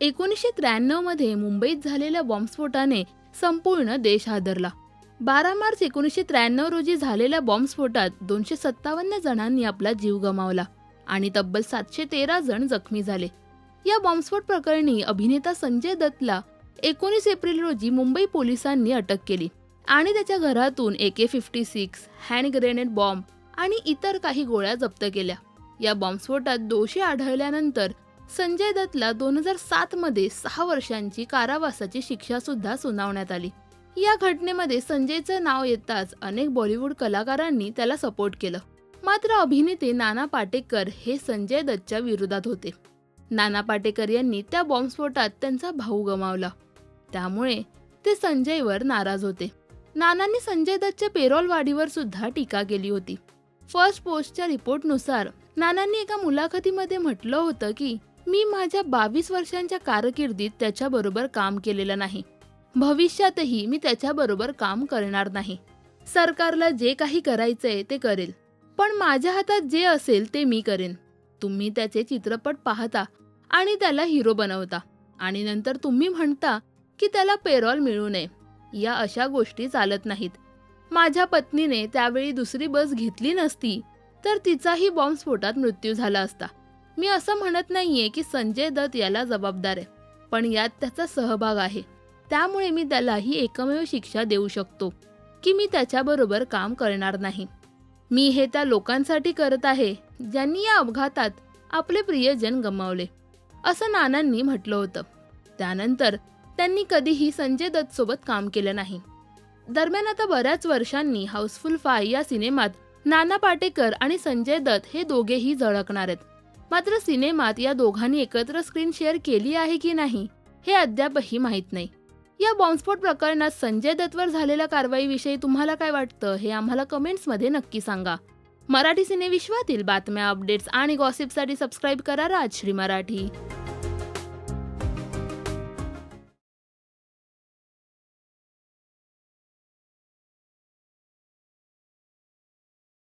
एकोणीसशे त्र्याण्णवमध्ये मुंबईत झालेल्या बॉम्बस्फोटाने संपूर्ण देश हादरला. बारा मार्च एकोणीसशे त्र्याण्णव रोजी झालेल्या बॉम्बस्फोटात दोनशे सत्तावन्न जणांनी आपला जीव गमावला आणि तब्बल सातशे तेरा जण जखमी झाले. या बॉम्बस्फोट प्रकरणी अभिनेता संजय दत्तला एकोणीस एप्रिल रोजी मुंबई पोलिसांनी अटक केली आणि त्याच्या घरातून A K fifty six hand grenade bomb आणि इतर काही गोळ्या जप्त केल्या. या बॉम्बस्फोटात दोषी आढळल्यानंतर संजय दत्तला दोन हजार सात मध्ये सहा वर्षांची कारावासाची शिक्षा सुद्धा सुनावण्यात आली. या घटनेमध्ये संजयचं नाव येताच अनेक बॉलिवूड कलाकारांनी त्याला सपोर्ट केलं. मात्र अभिनेते नाना पाटेकर हे संजय दत्तच्या विरोधात होते. नाना पाटेकर यांनी त्या बॉम्बस्फोटात त्यांचा भाऊ गमावला. त्यामुळे ते संजयवर नाराज होते. नानांनी संजय दत्तच्या पेरोल वाढीवर सुद्धा टीका केली होती. फर्स्ट पोस्टच्या रिपोर्टनुसार नानांनी एका मुलाखतीमध्ये म्हटलं होतं की मी माझ्या बावीस वर्षांच्या कारकिर्दीत त्याच्याबरोबर काम केलेलं नाही. भविष्यातही मी त्याच्याबरोबर काम करणार नाही. सरकारला जे काही करायचंय ते करेल. पण माझ्या हातात जे असेल ते मी करेन. तुम्ही त्याचे चित्रपट पाहता आणि त्याला हिरो बनवता. आणि नंतर तुम्ही म्हणता की त्याला पेरोल मिळू नये. या अशा गोष्टी चालत नाहीत. माझ्या पत्नीने त्यावेळी दुसरी बस घेतली नसती तर तिचाही बॉम्बस्फोटात मृत्यू झाला असता. मी असं म्हणत नाहीये की संजय दत्त याला जबाबदार आहे पण यात त्याचा सहभाग आहे. त्यामुळे मी त्याला ही एकमेव शिक्षा देऊ शकतो की मी त्याच्याबरोबर काम करणार नाही. मी हे त्या लोकांसाठी करत आहे ज्यांनी या अपघातात आपले प्रियजन गमावले असं नानांनी म्हटलं होतं. त्यानंतर त्यांनी कधीही संजय दत्त सोबत काम केलं नाही. दरम्यान आता बऱ्याच वर्षांनी हाऊसफुल फाय या सिनेमात नाना पाटेकर आणि संजय दत्त हे दोघेही झळकणार आहेत. मात्र सिनेमात या दोघांनी एकत्र स्क्रीन शेअर केली आहे की नाही हे अद्यापही माहीत नाही. या बॉम्बस्फोट प्रकरणात संजय दत्तवर झालेल्या कारवाईविषयी तुम्हाला काय वाटतं हे आम्हाला कमेंट्समध्ये नक्की सांगा. मराठी सिनेविश्वातील बातम्या अपडेट्स आणि गॉसिपसाठी सबस्क्राईब करा राजश्री मराठी.